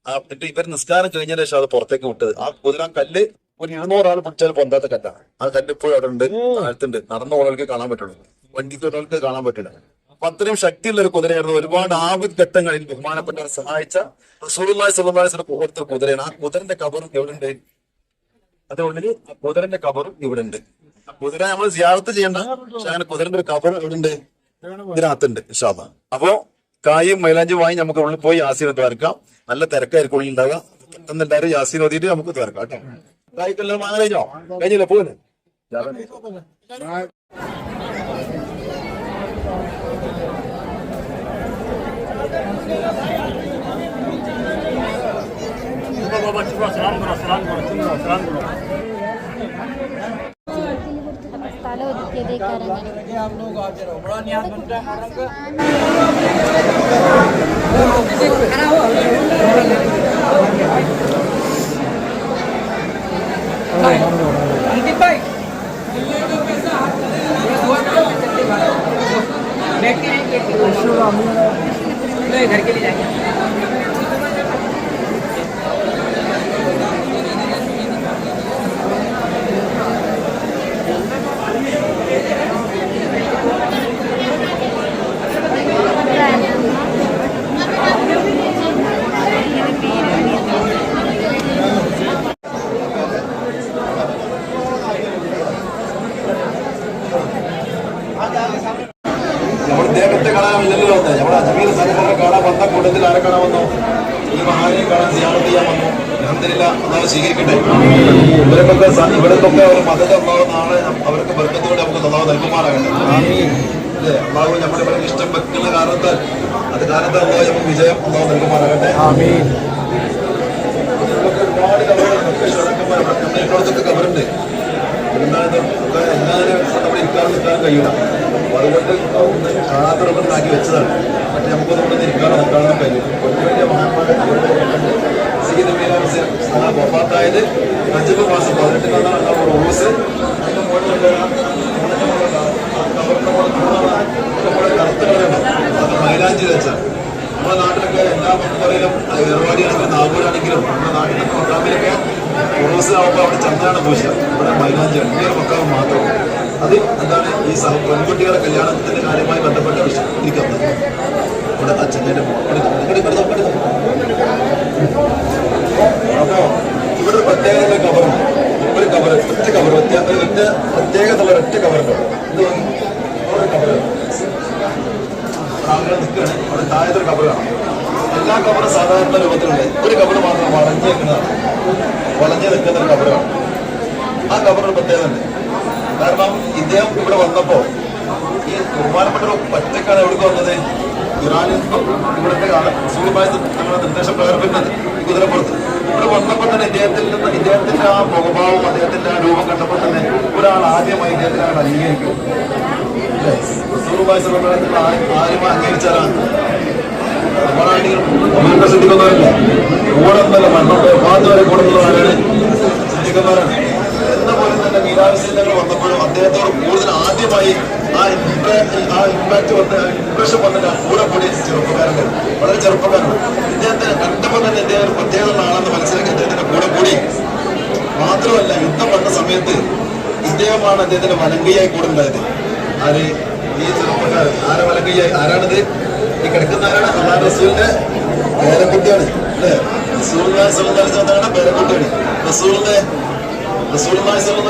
ആ ഇവർ നിസ്കാരം കഴിഞ്ഞതിന് ശേഷം അത് പുറത്തേക്ക് വിട്ടത്. ആ കുതിര കല്ല് ഒരു ഇരുന്നൂറ് ആൾ പിടിച്ചാൽ പൊന്താത്ത കല്ലാണ് ആ കല്ല് ഇപ്പോഴും അവിടെ ഉണ്ട് താഴത്തുണ്ട്. നടന്ന ഓൾക്ക് കാണാൻ പറ്റുള്ളൂ. വണ്ടിക്ക് ഒരാൾക്ക് കാണാൻ പറ്റില്ല. അപ്പൊ അത്രയും ശക്തിയുള്ള ഒരു കുതിരയായിരുന്നു. ഒരുപാട് ആപത് ഘട്ടങ്ങളിൽ ബഹുമാനപ്പെട്ടവരെ സഹായിച്ച റസൂലുള്ളാഹി സ്വല്ലല്ലാഹി അലൈഹി വസല്ലം കുതിരയാണ്. ആ കുതിരന്റെ കബറും എവിടെ ഉണ്ട് അതുകൊണ്ട് ആ കുതിരന്റെ കബറും ഇവിടെ ഉണ്ട് ആ കുതിര നമ്മൾ സിയാറത്ത് ചെയ്യണ്ട. പക്ഷെ അങ്ങനെ കുതിരന്റെ ഒരു കബർ എവിടെ ഉണ്ട് ഇതിനകത്തുണ്ട് ഷാബ അപ്പോ കായും മൈലാഞ്ചും വാങ്ങി നമുക്ക് ഉള്ളിൽ പോയി യാസീനെ തീർക്കാം നല്ല തിരക്കായിരിക്കും ഉള്ളിൽ ഉണ്ടാവുക. പെട്ടെന്ന് എല്ലാവരും യാസീൻ ഓതിയിട്ട് നമുക്ക് തീർക്കാം കേട്ടോ. കായ്ക്കെല്ലാം വാങ്ങാൻ കഴിഞ്ഞോ കഴിഞ്ഞില്ല अंकित भाई। घर तो के लिए जाएँगे। നമ്മുടെ ഇവർക്ക് ഇഷ്ടം വെക്കുന്ന കാരണത്താൽ അത് കാരണത്താൽ അള്ളാഹു നമുക്ക് വിജയം അള്ളാഹു നൽകുമാറാകട്ടെ ഒരുപാട് ഷുഹദാക്കന്മാർ ഇവിടെ നമ്മുടെ ഇപ്പോഴത്തൊക്കെ കബറുണ്ട് എന്താണ് എല്ലാവരും നമ്മുടെ ഇരിക്കാൻ നിൽക്കാൻ കഴിയില്ല അപ്പൊ അതുകൊണ്ട് ഒന്ന് കാണാത്തുറപ്പിലാക്കി വെച്ചതാണ്. പക്ഷെ നമുക്കൊന്നും ഇവിടെ ഇരിക്കാനോ നിൽക്കാനൊന്നും കഴിയും വലിയ വലിയ മാസം പതിനെട്ടിനാണ് മീരാമസ്യം അതിന് റജബ് നമ്മുടെ റോസ് അതിന്റെ മുകളിലുള്ള അത് മൈലാഞ്ചി വെച്ചാണ് നമ്മുടെ നാട്ടിലൊക്കെ എല്ലാ മക്കളിലും ഏർവാടിയാണെങ്കിലും നാഗൂരാണെങ്കിലും നമ്മുടെ നാട്ടിലൊക്കെ മക്കാമിലൊക്കെ ഉറൂസ് ആവുമ്പോൾ അവിടെ ചന്ദ്രനാണ് പൂശ ഇവിടെ മൈലാഞ്ചിയാണ് ഈ മക്കാവ് മാത്രം. അത് എന്താണ് ഈ സഹ പെൺകുട്ടികളുടെ കല്യാണത്തിന്റെ കാര്യമായി ബന്ധപ്പെട്ട വിഷയം. ഇരിക്കുന്നത്. ഇവിടെ അച്ഛന്റെ അപ്പോ ഇവിടെ ഒരു പ്രത്യേകത കവറുണ്ട് ഒരു കവർ ഒറ്റ കവർ ഒറ്റ ഒരു ഒറ്റ പ്രത്യേകത ഉള്ള ഒറ്റ കവറുണ്ട് ഇത് ഒരു കവർ ആളുകൾ നിൽക്കുകയാണ് അവിടെ താഴത്തൊരു കബറ് കാണാം എല്ലാ കബറും രൂപത്തിലുള്ള ഒരു കബറ് മാത്രം വളഞ്ഞു നിൽക്കുന്നതാണ് വളഞ്ഞു നിൽക്കുന്ന ഒരു കബറാണ്. ആ കബറിന് പ്രത്യേകതയുണ്ട്. കാരണം ഇദ്ദേഹം ഇവിടെ വന്നപ്പോ ഈ ബഹുമാനപ്പെട്ട ഒരു ഒറ്റക്കാണ് എവിടേക്ക് വന്നത്? ഇറാനിൽ ഇവിടുത്തെ സൂര്യമായ നമ്മുടെ നിർദ്ദേശപ്രകാരം വരുന്നത് കുതിരപ്പുറത്ത്. ഇവിടെ വന്നപ്പോൾ തന്നെ ഇദ്ദേഹത്തിൽ നിന്ന് ഇദ്ദേഹത്തിന്റെ ആ മുഖഭാവം അദ്ദേഹത്തിന്റെ ആ രൂപം കണ്ടപ്പോൾ തന്നെ ഒരാൾ ആദ്യമായി ഇദ്ദേഹത്തിനെ അംഗീകരിക്കും റസൂലുള്ളാഹി സ്വല്ലല്ലാഹു അലൈഹി വസല്ലം ആ- നമ്മളാണെങ്കിൽ നമ്മളൊക്കെ ശ്രദ്ധിക്കുന്നവരല്ല കൂടെ ഒന്നല്ല മണ്ണുണ്ട് പാത്ത് വരെ കൂടുന്നത് ആരാണ് ചിന്തിക്കുന്നവരാണ് എന്ന പോലെ തന്നെ മീരാവിശ്യങ്ങൾ വന്നപ്പോഴും അദ്ദേഹത്തോട് കൂടുതൽ ആദ്യമായി ആ ആ ഇമ്പാക്ട് വന്ന് ഇംപ്രഷൻ വന്നിട്ട് കൂടെ കൂടി ചെറുപ്പക്കാരുണ്ട് വളരെ ചെറുപ്പക്കാരാണ് ഇദ്ദേഹത്തെ കണ്ടപ്പോൾ തന്നെ ഇദ്ദേഹം ഒരു പ്രത്യേകത ആളെന്ന് മനസ്സിലാക്കി അദ്ദേഹത്തിന്റെ കൂടെ കൂടി മാത്രമല്ല യുദ്ധം വന്ന സമയത്ത് ഇദ്ദേഹമാണ് അദ്ദേഹത്തിന്റെ വലങ്കയായി കൂടെ ആര്? ഈ ചെറുപ്പക്കാരൻ. ആരെ വലങ്കയായി ആരാണിത്? ഈ കിടക്കുന്നവരാണ് അള്ളാഹ് റസൂലിന്റെ പേരക്കുട്ടിയാണ്. അല്ലേ? സ്വല്ലല്ലാഹു അലൈഹി വസല്ലമയുടെ പേരക്കുട്ടിയാണ്. റസൂലിന്റെ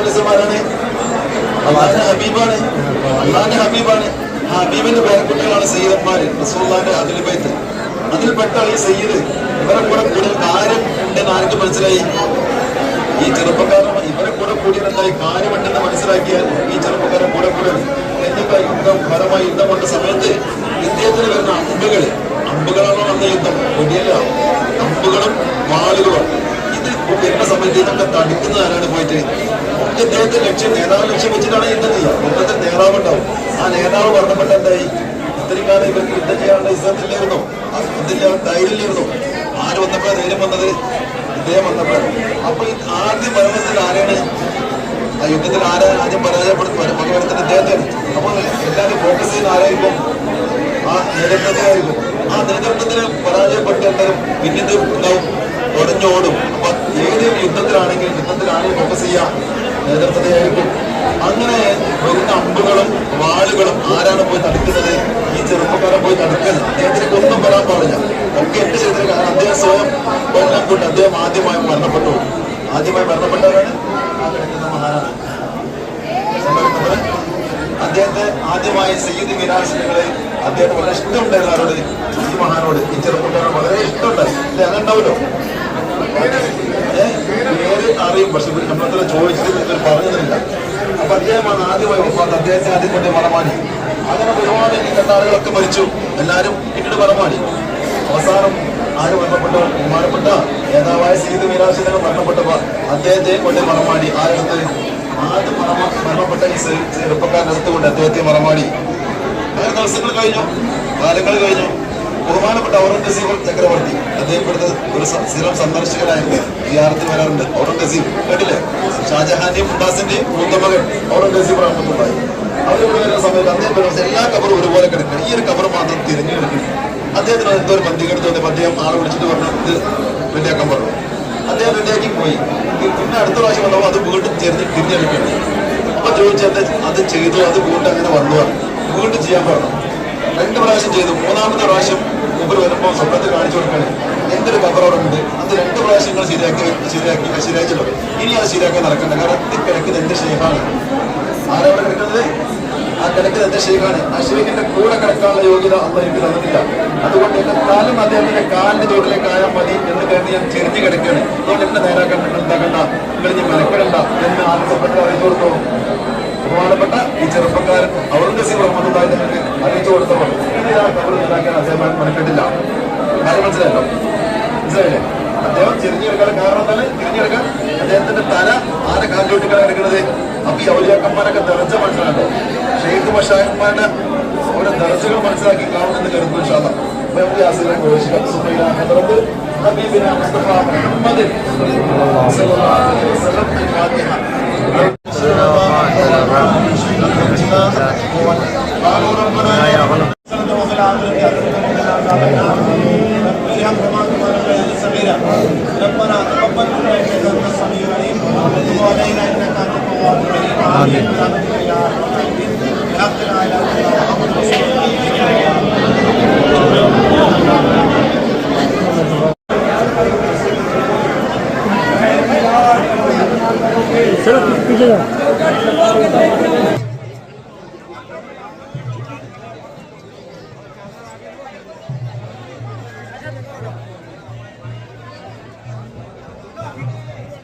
വസല്ലം ആരാണ്? അള്ളാഹിന്റെ ഹബീബാണ്. അള്ളാഹിന്റെ ഹബീബാണ്. ആ ഹബീബിന്റെ പേരക്കുട്ടികളാണ് സയ്യിദന്മാര്. റസൂലുള്ളാഹിന്റെ അതിൽ ബൈത്ത് അതിൽപ്പെട്ട ഈ സയ്യിദ്. ഇവരെ കൂടെ കൂടുതൽ കാര്യം ഉണ്ടെന്ന് ആർക്ക് മനസ്സിലായി? ഈ ചെറുപ്പക്കാരൻ ഇവരെ കൂടെ കൂടിയത് കാര്യമുണ്ടെന്ന് മനസ്സിലാക്കിയാൽ ഈ ചെറുപ്പക്കാരൻ കൂടെ കൂടെ എന്നിട്ട് യുദ്ധം ഫലമായി യുദ്ധം വന്ന സമയത്ത് ഇദ്ദേഹത്തിന് വരുന്ന അമ്പുകൾ അമ്പുകളാണോ വന്ന യുദ്ധം? വലിയല്ല അമ്പുകളും വാളുകളും. ഇത് വരുന്ന സമയത്ത് ഇതൊക്കെ തടുക്കുന്ന ആരാണ് പോയിട്ട്? ഒക്കെ ഇദ്ദേഹത്തെ ലക്ഷ്യം നേതാവ് ലക്ഷ്യം വെച്ചിട്ടാണ് യുദ്ധം ചെയ്യുക. യുദ്ധത്തിൽ നേതാവ് ഉണ്ടാവും. ആ നേതാവ് പറഞ്ഞപ്പെട്ട എന്തായി? ഇത്രയും കാലം ഇവർക്ക് യുദ്ധം ചെയ്യാനുള്ള ഇഷ്ടത്തില്ലായിരുന്നു ഇതില്ല ധൈര്യമില്ലായിരുന്നോ? ആര് വന്നപ്പോഴാണ് ധൈര്യം വന്നത്? ഇദ്ദേഹം വന്നപ്പോഴാണ് അപ്പൊ ആദ്യം മരണത്തിൽ ആരാണ് യുദ്ധത്തിൽ ആരെ ആദ്യം പരാജയപ്പെടുത്തും ഭഗവതത്തിന് അദ്ദേഹത്തെ. അപ്പൊ എല്ലാവരും ഫോക്കസ് ചെയ്യുന്ന ആരായിരിക്കും? ആ നേതൃത്വത്തിലായിരിക്കും ആ നേതൃത്വത്തിന് പരാജയപ്പെട്ട് എന്തായാലും പിന്നീട് ഉണ്ടാവും ഉടഞ്ഞോടും അപ്പൊ ഏത് യുദ്ധത്തിലാണെങ്കിൽ യുദ്ധത്തിലാണെങ്കിൽ ഫോക്കസ് ചെയ്യാം നേതൃത്വത്തെയായിരിക്കും അങ്ങനെ വരുന്ന അമ്പുകളും വാളുകളും ആരാണ് പോയി തടുക്കുന്നത്? ഈ ചെറുപ്പക്കാരൻ പോയി തടുക്കുന്നത് അദ്ദേഹത്തിന് ഒന്നും വരാൻ പാടില്ല. ഒക്കെ എന്റെ ചെയ്തിട്ട് അദ്ദേഹം സ്വയം കൊല്ലം കൊണ്ട് അദ്ദേഹം ആദ്യമായി മരണപ്പെട്ടു. ആദ്യമായി മരണപ്പെട്ടവരാണ് കിടക്കുന്ന മഹാനാണ് അദ്ദേഹത്തെ ആദ്യമായി സയ്യിദ് മിരാസിനുകളെ അദ്ദേഹത്തിന് വളരെ ഇഷ്ടമുണ്ടായിരുന്നു ആരോട്. ഈ മഹാനോട് ഈ ചെറുപ്പക്കാരോട് വളരെ ഇഷ്ടമുണ്ട് ഇല്ല അതുണ്ടാവല്ലോ ഏഹ് പേര് അറിയും. പക്ഷെ നമ്മളത്ര ചോദിച്ചിട്ട് പറഞ്ഞതില്ല അപ്പൊ അദ്ദേഹമാണ് ആദ്യമായി ഒപ്പാത്ത് അദ്ദേഹത്തെ ആദ്യം കൊണ്ട് മറമാടി. അങ്ങനെ ഒരുപാട് ഈ ആളുകളൊക്കെ മരിച്ചു. എല്ലാവരും പിന്നീട് മറമാടി. അവസാനം ആര് മരണപ്പെട്ടോ? ബഹുമാനപ്പെട്ട നേതാവായ സീത് മീരാശിനെ മരണപ്പെട്ടപ്പോ അദ്ദേഹത്തെ കൊണ്ട് മറമാടി ആരെടുത്ത് ആദ്യ മറമ മരണപ്പെട്ട ചെറുപ്പക്കാരന്റെ അടുത്ത് കൊണ്ട് അദ്ദേഹത്തെ മറമാടി അങ്ങനെ ദിവസങ്ങൾ കഴിഞ്ഞു. കാലങ്ങൾ കഴിഞ്ഞു. ബഹുമാനപ്പെട്ട ഔറംഗസീബ് ചക്രവർത്തി അദ്ദേഹം ഇവിടുത്തെ ഒരു സ്ഥിരം സന്ദർശകനായിരുന്നു വിഹാരത്തിൽ വരാറുണ്ട്. ഔറംഗസീബ് കേട്ടില്ലേ? ഷാജഹാന്റെയും മുംബാസിന്റെയും മൂത്ത മകൻ ഔറംഗസീബ് റഹ്മത്തുണ്ടായി അവരിവിടെ വരുന്ന സമയത്ത് അദ്ദേഹം എല്ലാ കബറും ഒരുപോലെ കിടക്കണം ഈ ഒരു കബർ മാത്രം തിരഞ്ഞെടുക്കണം അദ്ദേഹത്തിന് എന്തോ ഒരു പന്തികേട് തോന്നിയപ്പോൾ അദ്ദേഹം ആളെ വിളിച്ചിട്ട് പറഞ്ഞു ഇത് റെഡിയാക്കാൻ പറഞ്ഞു. അദ്ദേഹം റെഡിയാക്കി പോയി പിന്നെ അടുത്ത പ്രാവശ്യം വന്നപ്പോൾ അത് വീണ്ടും ചെറിഞ്ഞ് തിരിഞ്ഞെടുക്കണം അപ്പൊ ചോദിച്ചത് അത് ചെയ്തു അത് വീണ്ടും അങ്ങനെ വന്നു വീണ്ടും ചെയ്യാൻ പറഞ്ഞു. രണ്ട് പ്രാവശ്യം ചെയ്തു. മൂന്നാമത്തെ പ്രാവശ്യം മുമ്പിൽ വരുമ്പോൾ സ്വപ്നത്തിൽ കാണിച്ചു കൊടുക്കണേ എന്തൊരു ഉണ്ട്? അത് രണ്ട് പ്രാവശ്യങ്ങൾ ശരിയാക്കി ശരിയാക്കി ശരിയാക്കിയല്ലോ ഇനി അത് ശരിയാക്കാൻ നടക്കണ്ട. കാരണം ഇത് കിടക്കുന്നത് എന്റെ ഷെയ്ഖാണ് ആരവിടെ കിടക്കുന്നത് ആ കിടക്കുന്നത് എന്റെ ഷെയ്ഖാണ് ആ ഷെയ്ഖിന്റെ കൂടെ കിടക്കാനുള്ള യോഗ്യത അന്ന് എനിക്ക് തന്നിട്ടില്ല. അതുകൊണ്ട് എന്റെ കാലം അദ്ദേഹത്തിന്റെ കാലിന്റെ ചോട്ടിലേക്ക് ആയാൽ മതി എന്ന് കരുതി ഞാൻ ചെരിഞ്ഞ് കിടക്കുകയാണ്. അതുകൊണ്ട് എന്നെ നേരാക്കാൻ നിങ്ങൾ എന്താക്കണ്ട നിങ്ങൾ ഇനി മെനക്കെടണ്ട എന്ന് ആത്മപ്പെട്ട അറിയിച്ചു കൊടുത്തോ. ബഹുമാനപ്പെട്ട ഈ ചെറുപ്പക്കാരൻ ഔറംഗസീബ് നിങ്ങൾക്ക് അറിയിച്ചു കൊടുത്തപ്പോൾ ആ കബർ നേരാക്കാൻ അദ്ദേഹം മനക്കെട്ടില്ല. കാര്യം മനസ്സിലായല്ലോ? മനസ്സിലായില്ലേ? അദ്ദേഹം തിരിഞ്ഞെടുക്കാൻ കാരണം എന്താണ് തിരിഞ്ഞെടുക്കാൻ അദ്ദേഹത്തിന്റെ തല ആരെ കാലിലോട്ടിക്കാൻ എടുക്കുന്നത്? അപ്പൊ ഈ ഔലിയാക്കന്മാരൊക്കെ നിറച്ച മനസ്സിലാണ് ഷെയ്ഖ് ബഷാഖന്മാരുടെ ഓരോ ദർജകൾ മനസ്സിലാക്കി കാണുമെന്ന് കരുതുന്നു ഇൻഷാല്ലാ. അപ്പൊ നമുക്ക് ഈ ഘോഷിക്കാം ഹബീബിന മുസ്തഫ മുഹമ്മദ് ഫാത്തിഹ.